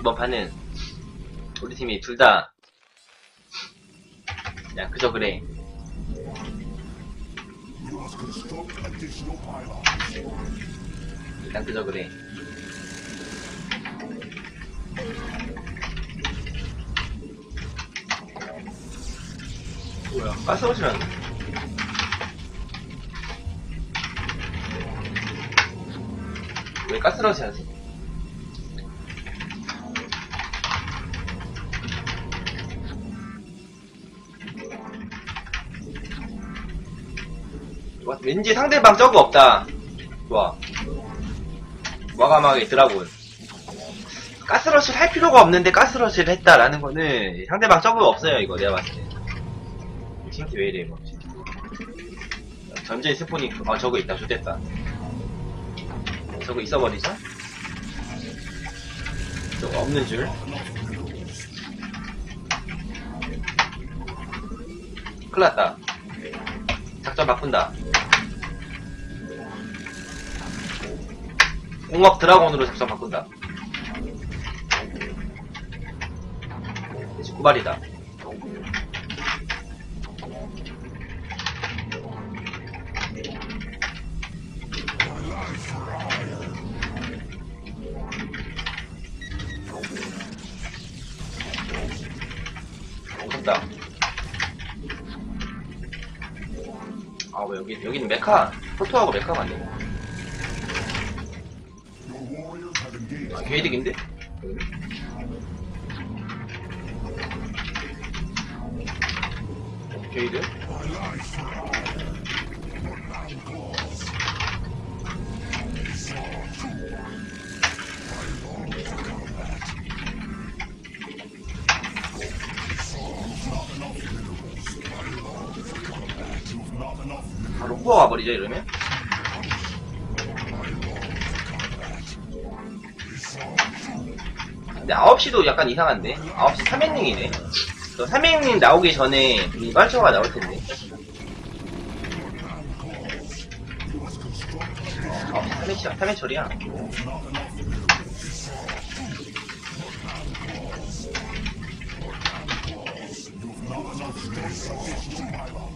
이번 판은 우리 팀이 둘 다 그냥 그저 그래. 일단 그저 그래. 뭐야, 가스러시면 왜 가스러시 하지? 와, 왠지 상대방 저거 없다. 좋아. 와감하게 드라군. 가스러시를 할 필요가 없는데 가스러시를 했다라는 거는 상대방 저거 없어요, 이거 내가 봤을 때. 팅키 왜 이래, 이거. 전진 스포닝, 아, 저거 있다, 좋됐다. 저거 있어버리죠? 저거 없는 줄. 큰일 났다. 작전 바꾼다. 공업 드라곤으로 작전 바꾼다. 19발이다. 무섭다. 아, 왜 여기, 여기는 메카, 포토하고 메카 맞네. 아, 개이득인데? 개이득? 와버리죠, 이러면? 근데 9시도 약간 이상한데? 9시 3행링이네. 저 3행링 나오기 전에 이 빨초가 나올 텐데. 어, 9시 3회, 3회 처리야. 자, 이번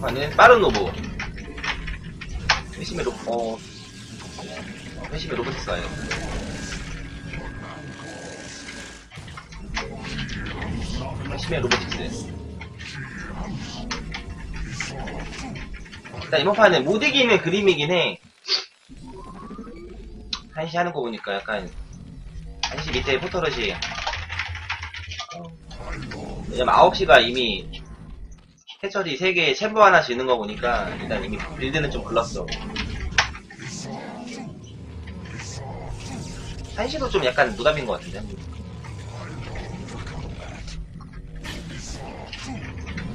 판은 빠른 로보. 회심의 로, 어, 어, 회심의 로보틱스 아니야. 회심의 로보틱스. 일단 이번 판은 못 이기는 그림이긴 해. 한시 하는 거 보니까 약간, 한시 밑에 포터럿이, 왜냐면 9시가 이미 해철이 3개 챔버 하나씩 있는 거 보니까 일단 이미 빌드는 좀 글렀어. 한시도 좀 약간 무답인 것 같은데.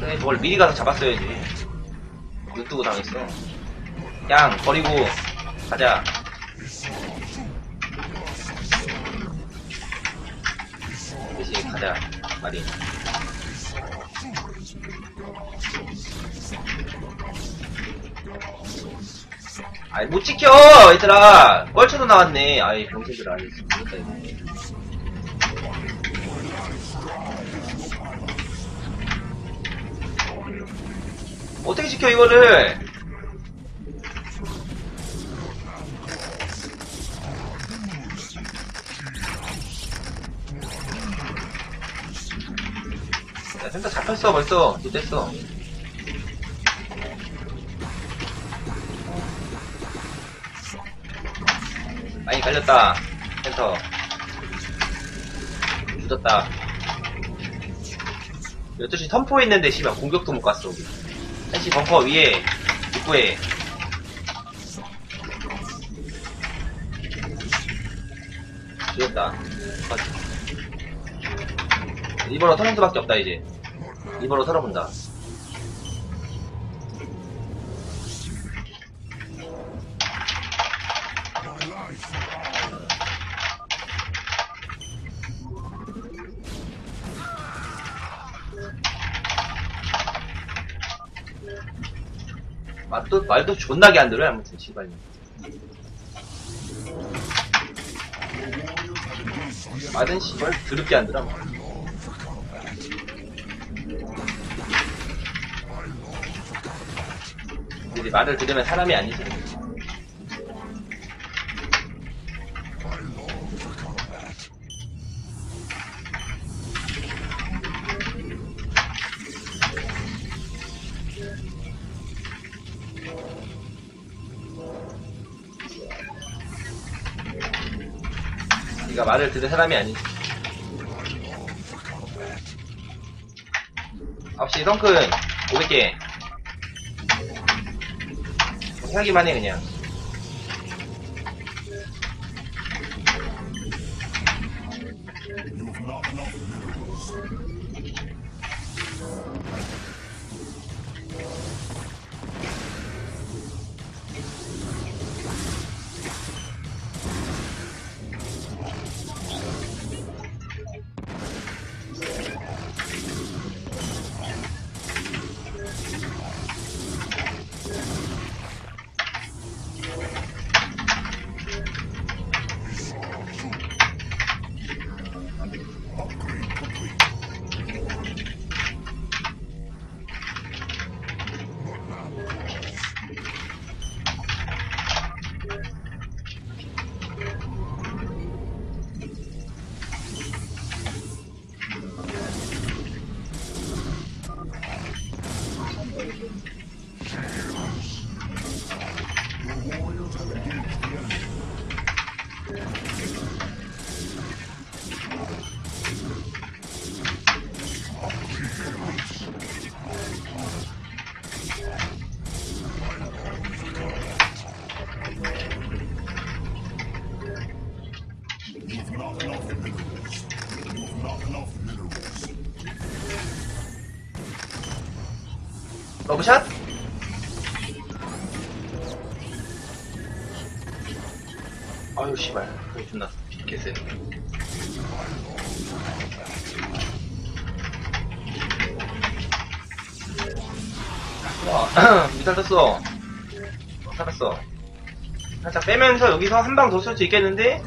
그래, 저걸 미리 가서 잡았어야지. 눈 뜨고 당했어. 양, 버리고, 가자. 그치, 가자. 말이. 아이 못 지켜 얘들아. 뻘쳐도 나왔네. 아이 병신들 아니. 진짜 이거. 어떻게 지켜 이거를? 야 센터 잡혔어 벌써. 또 뗐어 갈렸다. 센터. 늦었다. 12시 텀포 있는데 씨발 공격도 못 갔어 우리. 1시 벙커 위에 입구에. 죽였다. 입으로 털는 수밖에 없다 이제. 입으로 털어본다 말도, 말도 존나게 안 들어요, 아무튼, 씨발. 말은 씨발 드럽게 안 들어. 이제 말을 들으면 사람이 아니지. 네가 말을 들은 사람이 아니지. 없이 성큰 500개. 하기만 해 그냥. 아유 씨발 그게 존나 개쎄 와 미탈 떴어 살았어 살짝 빼면서 여기서 한 방더쏠수 있겠는데?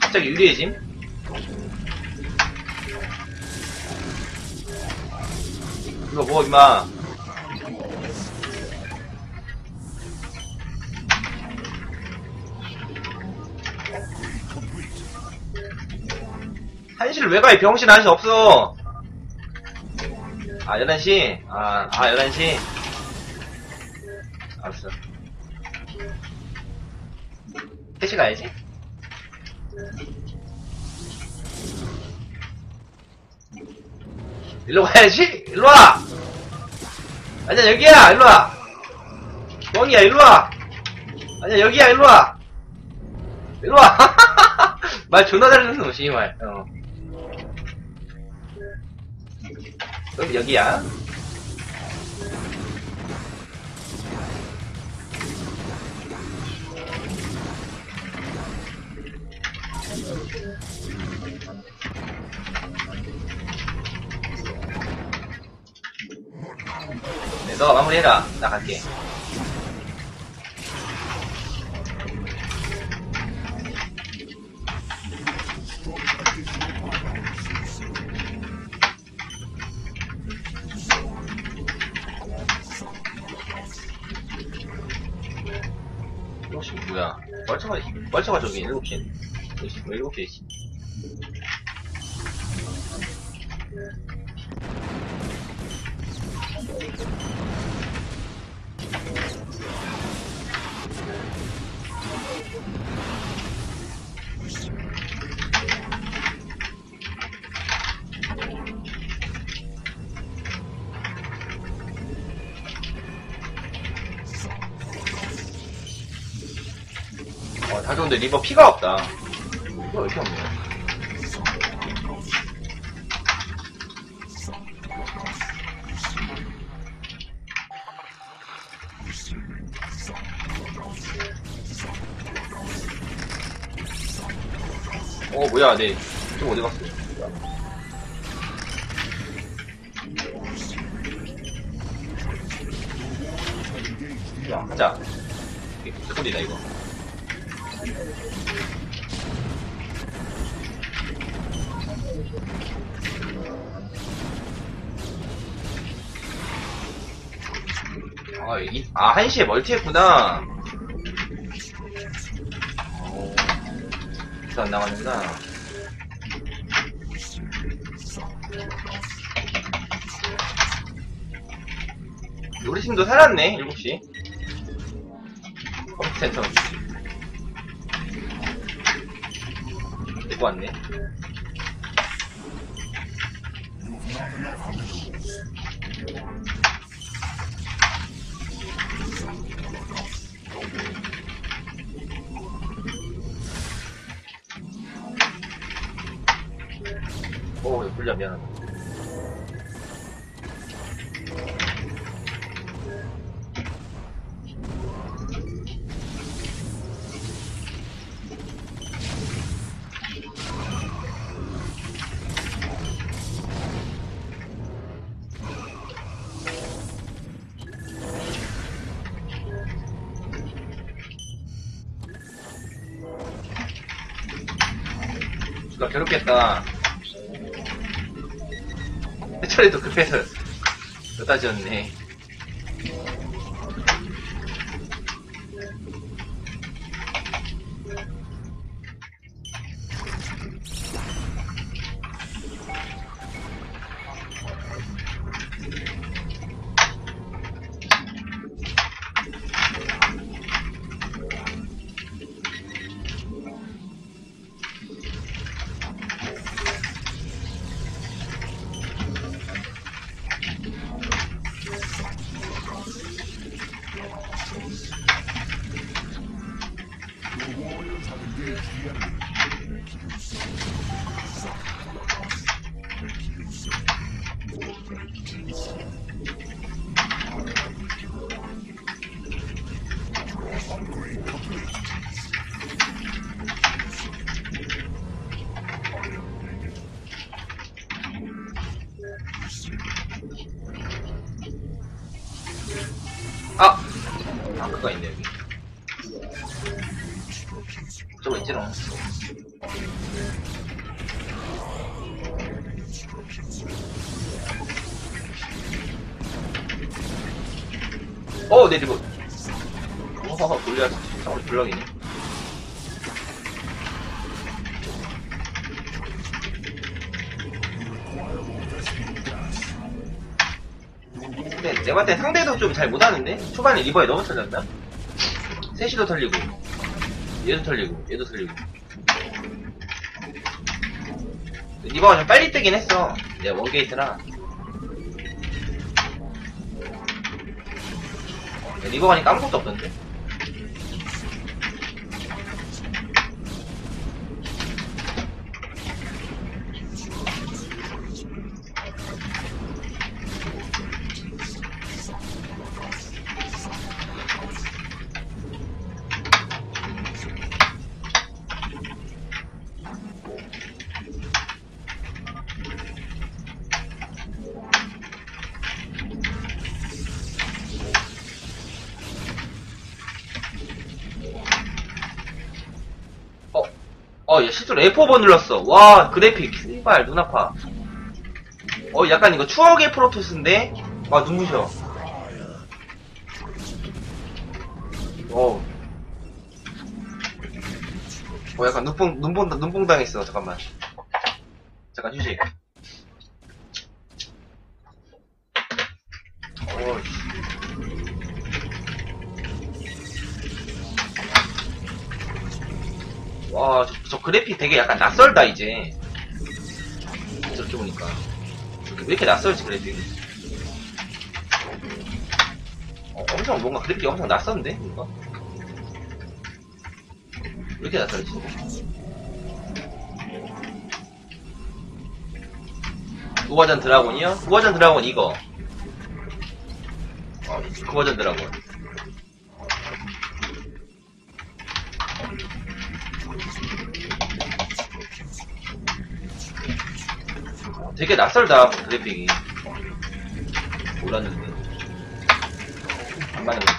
갑자기 유리해짐? 이거 뭐 임마 한시를 왜 가? 이 병신 한시 없어 아 11시? 아, 아 11시? 알았어 3시 가야지 일로 가야지? 일로 와! 아니야, 여기야! 일로 와! 멍이야, 일로 와! 아니야, 여기야, 일로 와! 일로 와! 말 존나 잘듣는 놈이, 말. 어. 그럼 여기야. 너가 마무리해라. 나 갈게. 혹시 뭐야? 멀쩡가, 멀쩡가 저기 7시에. 그렇지, 뭐 7시에 있지. 어, 다 좋은데 리버 피가 없다. 이거 왜 이렇게 없냐? 뭐야, 네. 좀 어디 갔어? 야, 가자. 개꿀이다, 이거. 아, 이, 아, 1시에 멀티 했구나. 오, 진짜 안 나가는구나. 우리 팀도 살았네, 7시. 컴퓨터. 데리고 왔네. 오, 이거 불리야, 미안하다. 괴롭겠다. 해철이도 급해서 여기다 지었네. 아! 아, 그거 있네, 여기. 지롱. 어, 내 리본. 어허허, 골리앗. 잠깐 블럭이네. 근데 내가 봤을 때 상대도 좀 잘 못하는데? 초반에 리버에 너무 털렸나? 셋이도 털리고 얘도 털리고 얘도 털리고. 리버가 좀 빨리 뜨긴 했어. 내가 원게이트라. 리버가 하니까 아무것도 없던데? 어, 얘 실제로 F5번 눌렀어. 와, 그래픽, 씨발, 눈 아파. 어, 약간 이거 추억의 프로토스인데? 아, 눈부셔. 어. 어, 약간 눈뽕, 눈뽕, 눈뽕 당했어. 잠깐만. 잠깐 휴식. 어, 씨. 와, 저, 저 그래픽 되게 약간 낯설다, 이제. 저렇게 보니까. 왜 이렇게 낯설지, 그래픽? 어, 엄청, 뭔가 그래픽이 엄청 낯선데, 뭔가? 왜 이렇게 낯설지? 우화전 드라곤이요? 우화전 드라곤 이거. 어, 우화전 드라곤. 되게 낯설다, 그래픽이. 몰랐는데. 안 맞는 거.